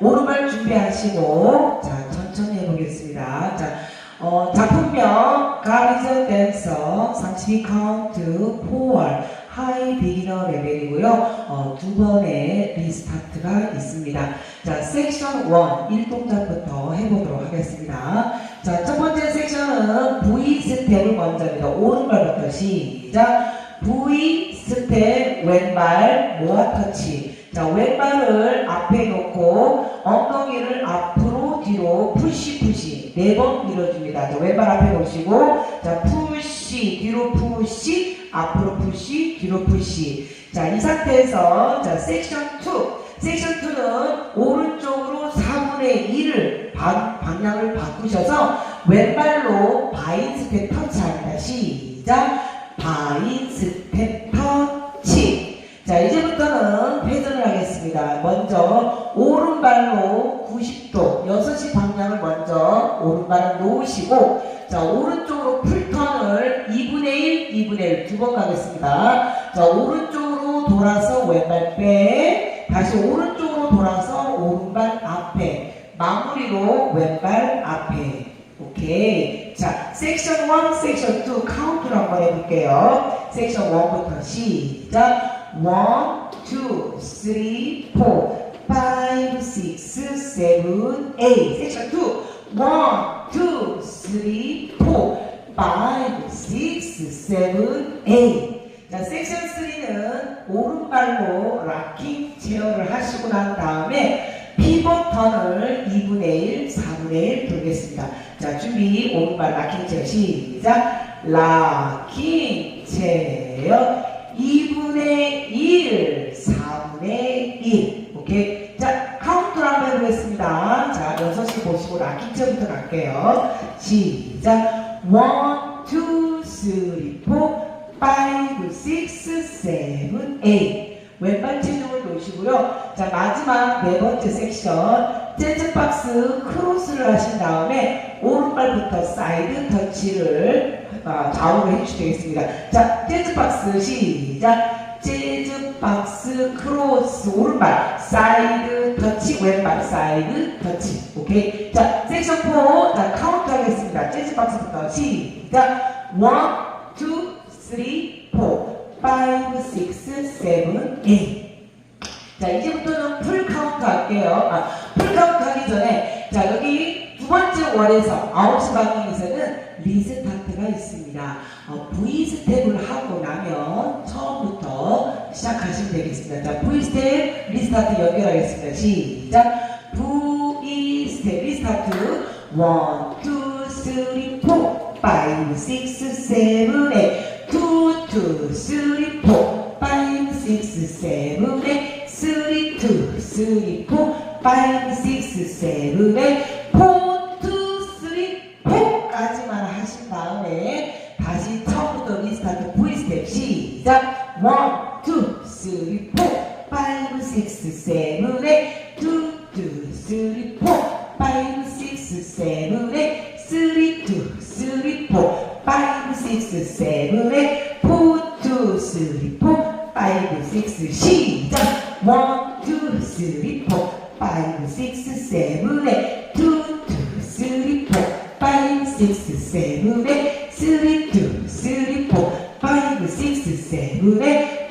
오른발 준비하시고 자 천천히 해보겠습니다. 자 어, 작품명 가리전 댄서 32 카운트 4월 하이 비기너 레벨이고요. 어, 두 번의 리스타트가 있습니다. 자 섹션 1 1동작부터 해보도록 하겠습니다. 자 첫 번째 섹션은 V 스텝을 먼저 입니다. 오른발부터 시작. V 스텝 왼발 모아 터치. 자, 왼발을 앞에 놓고 엉덩이를 앞으로 뒤로 푸시 푸시 네 번 밀어줍니다. 자, 왼발 앞에 놓으시고 자, 푸시 뒤로 푸시 앞으로 푸시 뒤로 푸시. 자, 이 상태에서 자, 섹션 2. 섹션 2는 오른쪽으로 4분의 1을 방, 방향을 바꾸셔서 왼발로 바인 스텝 터치합니다. 시작. 90도, 6시 방향을 먼저 오른발을 놓으시고, 자, 오른쪽으로 풀턴을 2분의 1, 2분의 1 두 번 가겠습니다. 자, 오른쪽으로 돌아서 왼발 빼, 다시 오른쪽으로 돌아서 오른발 앞에, 마무리로 왼발 앞에. 오케이. 자, 섹션 1, 섹션 2 카운트를 한번 해볼게요. 섹션 1부터 시작. 1, 2, 3, 4, 5, 6, 7, 8. 섹션 2. 1, 2, 3, 4, 5, 6, 7, 8. 자, 섹션 3는 오른발로 락킹 제어를 하시고 난 다음에 피벗 턴을 2분의 1, 4분의 1 돌겠습니다. 자, 준비. 오른발 락킹 제어 시작. 락킹 제어 6시 보시고 락킹 제어부터 갈게요. 시작. 1, 2, 3, 4, 5, 6, 7, 8. 왼발 체중을 놓으시고요. 자, 마지막 네 번째 섹션. 재즈박스 크로스를 하신 다음에 오른발부터 사이드 터치를 아, 좌우로 해주시면 되겠습니다. 자, 재즈박스 시작. 재즈박스 크로스 오른발 사이드 터치 왼발 사이드 터치. 오케이? 자 섹션 4 자, 카운트 하겠습니다. 재즈 박스부터 시작. 1 2 3 4 5 6 7 8 자, 이제부터는 풀 카운트 할게요. 아, 풀 카운트 하기 전에, 자, 여기 두 번째 월에서 9시 방향에서는 리스타트가 있습니다. 어, V 스텝을 하고 나면 하시면 되겠습니다. 자, V 스텝 리스타트 연결하겠습니다. 시작. V 스텝 리스타트. 1, 2, 3, 4, 5, 6, 7, 8. 2, 2, 3, 4, 5, 6, 7, 8. 3, 2, 3, 4, 5, 6, 7, 8. 4, 2, 3, 4까지만 하신 다음에 다시 처음부터 리스타트 V 스텝 시작. 1, 쓰리 포 파이브 식스 세븐에 투투 쓰리 포 파이브 식스 세븐에 쓰리 투 쓰리 포 파이브 식스 세븐에 포투 쓰리 포 파이브 식스 시작. 원투 쓰리 포 파이브 식스 세븐에 투투 쓰리 포 파이브 식스 세븐에 쓰리 투 쓰리 포 파이브 식스 세븐에